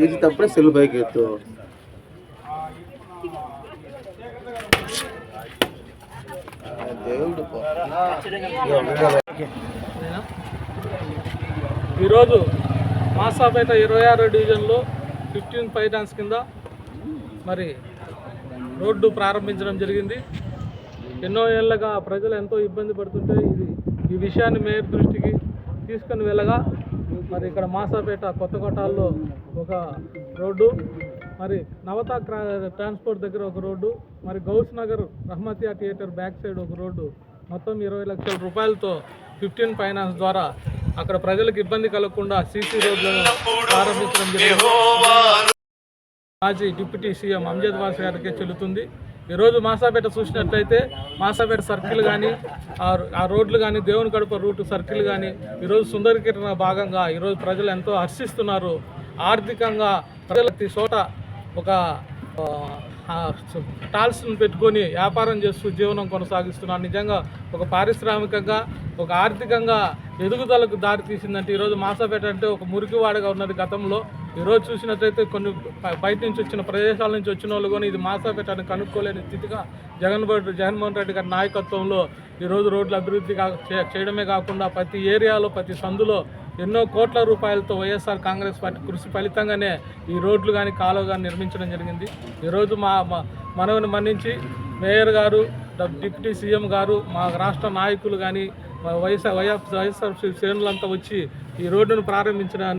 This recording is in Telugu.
చేసేటప్పుడే సెల్ బైక్ ఎత్తు. దేవుడు ఈరోజు మాసాపేట ఇరవై ఆరో డివిజన్లో ఫిఫ్టీన్ ఫైనాన్స్ కింద మరి రోడ్డు ప్రారంభించడం జరిగింది. ఎన్నో ఏళ్ళగా ప్రజలు ఎంతో ఇబ్బంది పడుతుంటే ఇది ఈ విషయాన్ని మేయర్ దృష్టికి తీసుకొని వెళ్ళగా మరి ఇక్కడ మాసాపేట కొత్త కొట్టాల్లో ఒక రోడ్డు మరి నవత క్రా- ట్రాన్స్పోర్ట్ దగ్గర ఒక రోడ్డు మరి Gouse Nagar Rahmathiya theatre back side ఒక రోడ్డు మొత్తం ఇరవై లక్షల రూపాయలతో ఫిఫ్టీన్ ఫైనాన్స్ ద్వారా అక్కడ ప్రజలకు ఇబ్బంది కలగకుండా సీసీ రోడ్లను ప్రారంభించడం జరిగింది. మాజీ డిప్యూటీ సీఎం అంజద్ వాస్ గారికి చెల్లుతుంది. ఈరోజు మాసాపేట చూసినట్లయితే మాసాపేట సర్కిల్ కానీ ఆ రోడ్లు కానీ దేవుని కడప రూట్ సర్కిల్ కానీ ఈరోజు సుందరీకరణ భాగంగా ఈరోజు ప్రజలు ఎంతో హర్షిస్తున్నారు. ఆర్థికంగా ప్రజలు ప్రతి చోట ఒక టాల్స్ను పెట్టుకొని వ్యాపారం చేస్తూ జీవనం కొనసాగిస్తున్నారు. నిజంగా ఒక పారిశ్రామికంగా ఒక ఆర్థికంగా ఎదుగుదలకు దారి తీసిందంటే ఈరోజు మాసాపేట అంటే ఒక మురికివాడగా ఉన్నది గతంలో. ఈరోజు చూసినట్లయితే కొన్ని బయట నుంచి వచ్చిన ప్రదేశాల నుంచి వచ్చిన వాళ్ళు కూడా ఇది మాసాపేట కనుక్కోలేని స్థితిగా జగన్ జగన్మోహన్ రెడ్డి గారి నాయకత్వంలో ఈరోజు రోడ్ల అభివృద్ధి చేయడమే కాకుండా ప్రతి ఏరియాలో ప్రతి సందులో ఎన్నో కోట్ల రూపాయలతో వైఎస్ఆర్ కాంగ్రెస్ పార్టీ కృషి ఫలితంగానే ఈ రోడ్లు కానీ కాలువ కానీ నిర్మించడం జరిగింది. ఈరోజు మా మనవిని మన్నించి మేయర్ గారు డిప్యూటీ సీఎం గారు మా రాష్ట్ర నాయకులు కానీ వైఎస్ఆర్ వైఎస్ వైఎస్ఆర్ శ్రేణులంతా వచ్చి ఈ రోడ్డును ప్రారంభించిన